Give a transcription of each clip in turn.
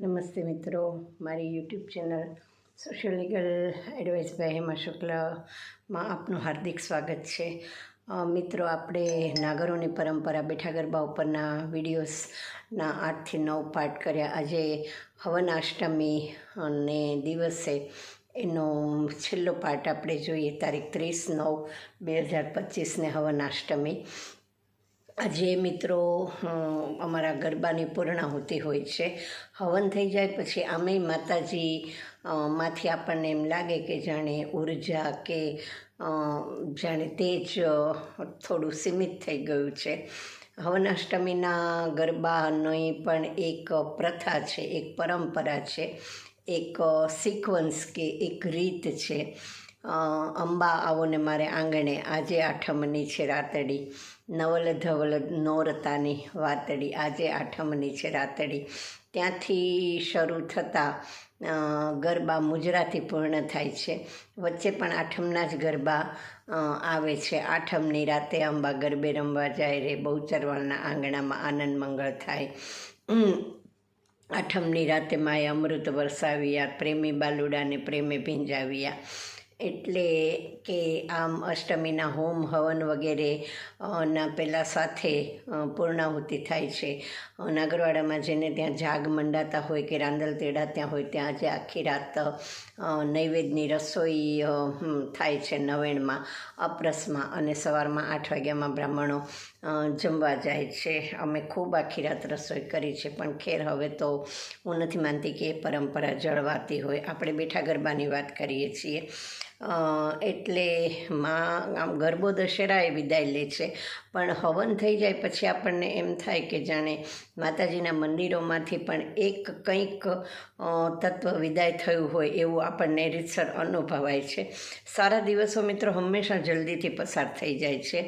નમસ્તે મિત્રો, મારી YouTube channel social legal advice by Hema શુક્લમાં આપનું હાર્દિક સ્વાગત છે. મિત્રો, આપણે નાગરોની પરંપરા બેઠા ગરબા ઉપરના વિડીયોઝના આઠથી નવ પાર્ટ કર્યા. આજે હવન અષ્ટમી અને દિવસે એનો છેલ્લો પાર્ટ આપણે જોઈએ, તારીખ ત્રીસ નવ, બે હજાર પચીસને હવન અષ્ટમી આજે મિત્રો અમારા ગરબાની પૂર્ણાહુતિ હોય છે, હવન થઈ જાય પછી આમેય માતાજી માંથી આપણને એમ લાગે કે જાણે ઊર્જા કે જાણે તેજ થોડું સીમિત થઈ ગયું છે. હવનાષ્ટમીના ગરબાની પણ એક પ્રથા છે, એક પરંપરા છે, એક સિક્વન્સ કે એક રીત છે. અંબા આવોને મારે આંગણે. આજે આઠમની છે રાતડી. નવલ ધવલ નોરતાની વાતડી. આજે આઠમની છે રાતડી. ત્યાંથી શરૂ થતાં ગરબા મુજરાથી પૂર્ણ થાય છે. વચ્ચે પણ આઠમના જ ગરબા આવે છે. આઠમની રાતે અંબા ગરબે રમવા જાય રે. બહુચરવાળના આંગણામાં આનંદ મંગળ થાય. આઠમની રાતે માએ અમૃત વરસાવ્યા, પ્રેમી બાલુડાને પ્રેમે ભીંજાવ્યા. એટલે કે આમ અષ્ટમીના હોમ હવન વગેરે ના પહેલાં સાથે પૂર્ણાહુતિ થાય છે. નાગરવાડામાં જેને ત્યાં જાગ મંડાતા હોય કે રાંદલ તેડા ત્યાં હોય, ત્યાં આજે આખી રાત નૈવેદ્યની રસોઈ થાય છે નવેણમાં, અપરસમાં અને સવારમાં આઠ વાગ્યામાં બ્રાહ્મણો જમવા જાય છે. અમે ખૂબ આખી રાત રસોઈ કરી છે, પણ ખેર હવે તો હું નથી માનતી કે એ પરંપરા જળવાતી હોય. આપણે બેઠા ગરબાની વાત કરીએ છીએ. એટલે માં આમ ગરબો દશેરાએ વિદાય લે છે. પણ હવન થઈ જાય પછી આપણને એમ થાય કે જાણે માતાજીના મંદિરોમાંથી પણ એક કંઈક તત્વ વિદાય થયું હોય એવું આપણને રીતસર અનુભવાય છે. સારા દિવસો મિત્રો હંમેશા જલ્દીથી પસાર થઈ જાય છે.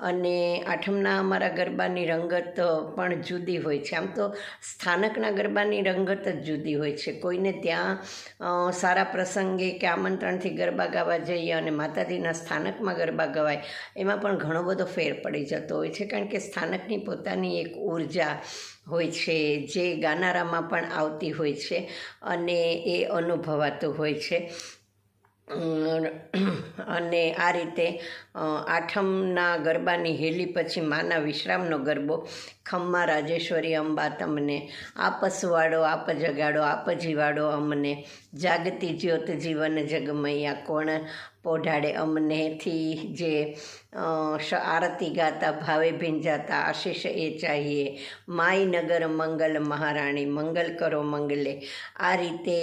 અને આઠમના અમારા ગરબાની રંગત પણ જુદી હોય છે. આમ તો સ્થાનકના ગરબાની રંગત જ જુદી હોય છે. કોઈને ત્યાં સારા પ્રસંગે કે આમંત્રણથી ગરબા ગાવા જઈએ અને માતાજીના સ્થાનકમાં ગરબા ગવાય, એમાં પણ ઘણો બધો ફેર પડી જતો હોય છે. કારણ કે સ્થાનકની પોતાની એક ઊર્જા હોય છે, જે ગાનારામાં પણ આવતી હોય છે અને એ અનુભવાતું હોય છે. અને આ રીતે આઠમના ગરબાની હેલી પછી માના વિશ્રામનો ગરબો, ખમ્મા, રાજેશ્વરી, અંબા તમને આપસવાળો આપ જગાડો, આપ જીવાડો અમને. જાગતી જ્યોત જીવન જગમૈયા કોણ પોઢાડે અમનેથી જે આરતી ગાતા, ભાવે ભીંજાતા, આશીષ એ ચાહીએ. માય નગર મંગલ મહારાણી, મંગલ કરો મંગલે. આ રીતે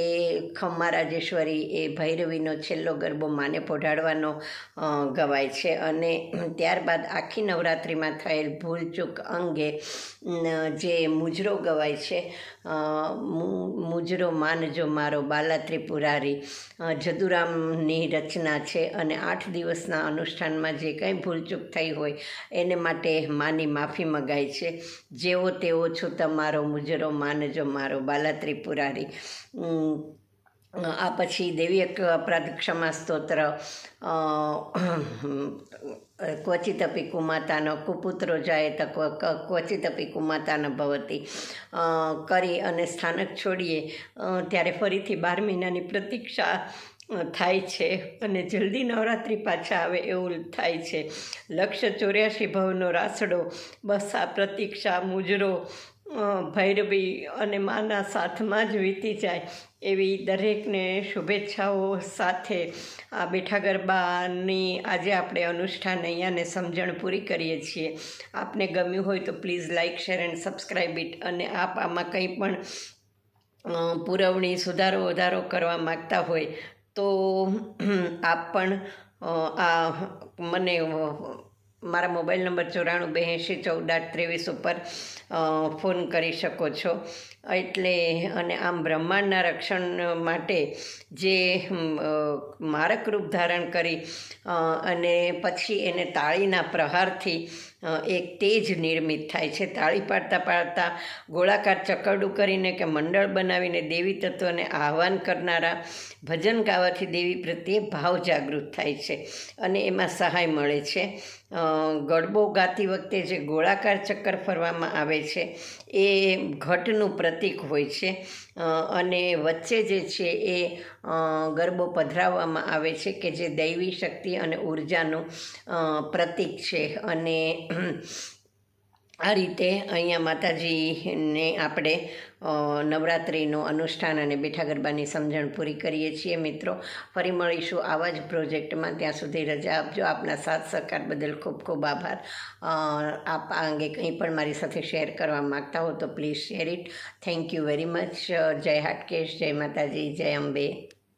ખમ્મા રાજેશ્વરી એ ભૈરવીનો છેલ્લો ગરબો માને પોઢાડવાનો ગવાય છે. અને ત્યારબાદ આખી નવરાત્રિમાં થયેલ ભૂલચૂક અંગે જે મુજરો ગવાય છે મુજરો માનજો મારો બાલા ત્રિપુરારી જદુરામની રચના છે. અને આઠ દિવસના અનુષ્ઠાનમાં જે કંઈ ભૂલચૂક થઈ હોય એને માટે માની માફી મગાય છે. જેવો તેવો છું તમારો, મુજરો માનજો મારો બાલા ત્રિપુરારી આ પછી દેવી એક ક્ષમા સ્તોત્ર ક્વચિત ક્વચિતપી કુમાતાનો કુપુત્રો જાય તક ક્વચિત ક- ક્વચિતપી કુમાતાન ભવતી. કરી અને સ્થાનક છોડીએ. ત્યારે ફરીથી બાર મહિનાની પ્રતીક્ષા થાય છે અને જલ્દી નવરાત્રિ પાછા આવે એવું થાય છે. લક્ષ ચોર્યાસી ભવનો રાસડો, બસ આ પ્રતીક્ષા, મુજરો ભૈરવી અને માના સાથમાં જ વીતી જાય એવી દરેકને શુભેચ્છાઓ સાથે. આ બેઠા ગરબાની આજે આપણે અનુષ્ઠાન અહીંયાને સમજણ પૂરી કરીએ છીએ. આપને ગમ્યું હોય તો please like share and subscribe it અને આપ આમાં કંઈ પણ પુરવણી, સુધારો વધારો કરવા માગતા હોય તો આપ પણ આ મને મારા મોબાઈલ નંબર ચોરાણું બેએંશી ચૌદ આઠ ત્રેવીસ ઉપર ફોન કરી શકો છો. એટલે અને આમ બ્રહ્માંડના રક્ષણ માટે જે મારક રૂપ ધારણ કરી અને પછી એને તાળીના પ્રહારથી એક તેજ નિર્મિત થાય છે. તાળી પાડતા પાડતા ગોળાકાર ચકરડું કરીને કે મંડળ બનાવીને દેવી તત્વને આહવાન કરનારા ભજન ગાવાથી દેવી પ્રત્યે ભાવ જાગૃત થાય છે અને એમાં સહાય મળે છે. ગડબો ગાતી વખતે જે ગોળાકાર ચક્કર ફરવામાં આવે છે, એ ઘટનું પ્રતીક પ્રતીક હોય છે. અને વચ્ચે જે છે એ ગરબો પધરાવવામાં આવે છે કે જે દૈવી શક્તિ અને ઉર્જાનું પ્રતીક છે. અને આ રીતે અહીંયા માતાજીને આપણે નવરાત્રિનું અનુષ્ઠાન અને બેઠા ગરબાની સમજણ પૂરી કરીએ છીએ. મિત્રો, ફરી મળીશું આવા જ પ્રોજેક્ટમાં. ત્યાં સુધી રજા આપજો. આપના સાથ સહકાર બદલ ખૂબ ખૂબ આભાર. આપ આ અંગે કંઈ પણ મારી સાથે શેર કરવા માગતા હો તો please share it. Thank you very much. જય હાટકેશ. જય માતાજી. જય અંબે.